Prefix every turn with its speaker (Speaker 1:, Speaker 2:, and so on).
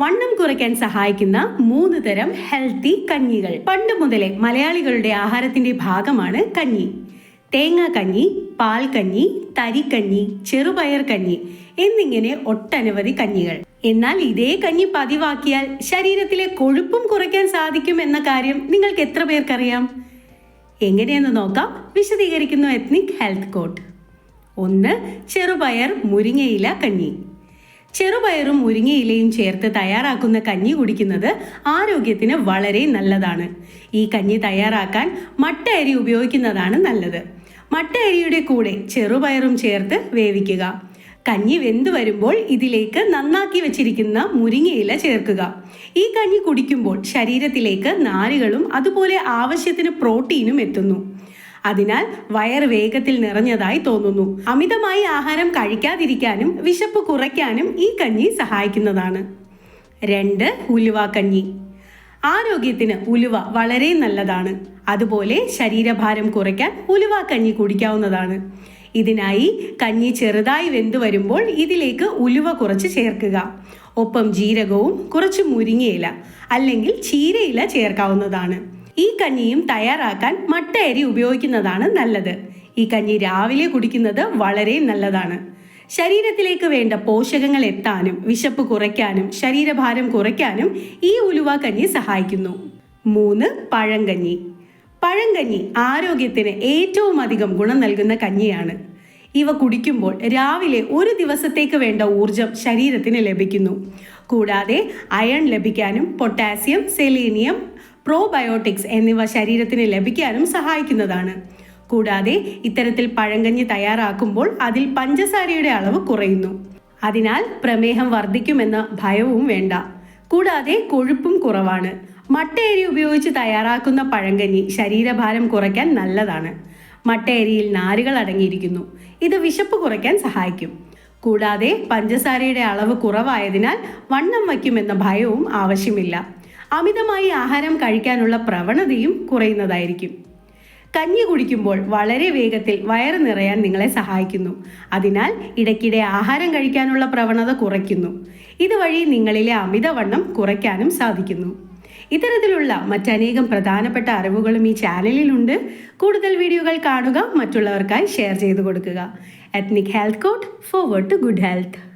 Speaker 1: വണ്ണം കുറയ്ക്കാൻ സഹായിക്കുന്ന മൂന്ന് തരം ഹെൽത്തി കഞ്ഞികൾ. പണ്ട് മുതലേ മലയാളികളുടെ ആഹാരത്തിന്റെ ഭാഗമാണ് കഞ്ഞി. തേങ്ങ കഞ്ഞി പാൽ കഞ്ഞി തരിക്കഞ്ഞി ചെറുപയർ കഞ്ഞി എന്നിങ്ങനെ ഒട്ടനവധി കഞ്ഞികൾ. എന്നാൽ ഇതേ കഞ്ഞി പതിവാക്കിയാൽ ശരീരത്തിലെ കൊഴുപ്പും കുറയ്ക്കാൻ സാധിക്കും എന്ന കാര്യം നിങ്ങൾക്ക് എത്ര പേർക്കറിയാം? എങ്ങനെയെന്ന് നോക്കാം. വിശദീകരിക്കുന്നു എത്നിക് ഹെൽത്ത് കോട്ട് ഒന്ന് ചെറുപയർ മുരിങ്ങയില കഞ്ഞി. ചെറുപയറും മുരിങ്ങയിലയും ചേർത്ത് തയ്യാറാക്കുന്ന കഞ്ഞി കുടിക്കുന്നത് ആരോഗ്യത്തിന് വളരെ നല്ലതാണ്. ഈ കഞ്ഞി തയ്യാറാക്കാൻ മട്ട അരി ഉപയോഗിക്കുന്നതാണ് നല്ലത്. മട്ട അരിയുടെ കൂടെ ചെറുപയറും ചേർത്ത് വേവിക്കുക. കഞ്ഞി വെന്ത് വരുമ്പോൾ ഇതിലേക്ക് നന്നാക്കി വെച്ചിരിക്കുന്ന മുരിങ്ങയില ചേർക്കുക. ഈ കഞ്ഞി കുടിക്കുമ്പോൾ ശരീരത്തിലേക്ക് നാരുകളും അതുപോലെ ആവശ്യത്തിന് പ്രോട്ടീനും എത്തുന്നു. അതിനാൽ വയർ വേഗത്തിൽ നിറഞ്ഞതായി തോന്നുന്നു. അമിതമായി ആഹാരം കഴിക്കാതിരിക്കാനും വിശപ്പ് കുറയ്ക്കാനും ഈ കഞ്ഞി സഹായിക്കുന്നതാണ്. രണ്ട് ഉലുവ കഞ്ഞി. ആരോഗ്യത്തിന് ഉലുവ വളരെ നല്ലതാണ്. അതുപോലെ ശരീരഭാരം കുറയ്ക്കാൻ ഉലുവ കഞ്ഞി കുടിക്കാവുന്നതാണ്. ഇതിനായി കഞ്ഞി ചെറുതായി വെന്തു വരുമ്പോൾ ഇതിലേക്ക് ഉലുവ കുറച്ച് ചേർക്കുക. ഒപ്പം ജീരകവും കുറച്ച് മുരിങ്ങയില അല്ലെങ്കിൽ ചീരയില ചേർക്കാവുന്നതാണ്. ഈ കഞ്ഞിയും തയ്യാറാക്കാൻ മട്ട അരി ഉപയോഗിക്കുന്നതാണ് നല്ലത്. ഈ കഞ്ഞി രാവിലെ കുടിക്കുന്നത് വളരെ നല്ലതാണ്. ശരീരത്തിലേക്ക് വേണ്ട പോഷകങ്ങൾ എത്താനും വിശപ്പ് കുറയ്ക്കാനും ശരീരഭാരം കുറയ്ക്കാനും ഈ ഉലുവ കഞ്ഞി സഹായിക്കുന്നു. മൂന്ന് പഴങ്കഞ്ഞി. പഴങ്കഞ്ഞി ആരോഗ്യത്തിന് ഏറ്റവും അധികം ഗുണം നൽകുന്ന കഞ്ഞിയാണ്. ഇവ കുടിക്കുമ്പോൾ രാവിലെ ഒരു ദിവസത്തേക്ക് വേണ്ട ഊർജം ശരീരത്തിന് ലഭിക്കുന്നു. കൂടാതെ അയൺ ലഭിക്കാനും പൊട്ടാസ്യം സെലീനിയം പ്രോബയോട്ടിക്സ് എന്നിവ ശരീരത്തിന് ലഭിക്കാനും സഹായിക്കുന്നതാണ്. കൂടാതെ ഇത്തരത്തിൽ പഴങ്കഞ്ഞി തയ്യാറാക്കുമ്പോൾ അതിൽ പഞ്ചസാരയുടെ അളവ് കുറയുന്നു. അതിനാൽ പ്രമേഹം വർദ്ധിക്കുമെന്ന ഭയവും വേണ്ട. കൂടാതെ കൊഴുപ്പും കുറവാണ്. മട്ടയരി ഉപയോഗിച്ച് തയ്യാറാക്കുന്ന പഴങ്കഞ്ഞി ശരീരഭാരം കുറയ്ക്കാൻ നല്ലതാണ്. മട്ടയരിയിൽ നാരുകൾ അടങ്ങിയിരിക്കുന്നു. ഇത് വിശപ്പ് കുറയ്ക്കാൻ സഹായിക്കും. കൂടാതെ പഞ്ചസാരയുടെ അളവ് കുറവായതിനാൽ വണ്ണം വയ്ക്കുമെന്ന ഭയവും ആവശ്യമില്ല. അമിതമായി ആഹാരം കഴിക്കാനുള്ള പ്രവണതയും കുറയുന്നതായിരിക്കും. കഞ്ഞി കുടിക്കുമ്പോൾ വളരെ വേഗത്തിൽ വയറ് നിറയാൻ നിങ്ങളെ സഹായിക്കുന്നു. അതിനാൽ ഇടയ്ക്കിടെ ആഹാരം കഴിക്കാനുള്ള പ്രവണത കുറയ്ക്കുന്നു. ഇതുവഴി നിങ്ങളിലെ അമിതവണ്ണം കുറയ്ക്കാനും സാധിക്കുന്നു. ഇത്തരത്തിലുള്ള മറ്റനേകം പ്രധാനപ്പെട്ട അറിവുകളും ഈ ചാനലിലുണ്ട്. കൂടുതൽ വീഡിയോകൾ കാണുക മറ്റുള്ളവർക്കായി ഷെയർ ചെയ്തു കൊടുക്കുക. Ethnic health court forward to good health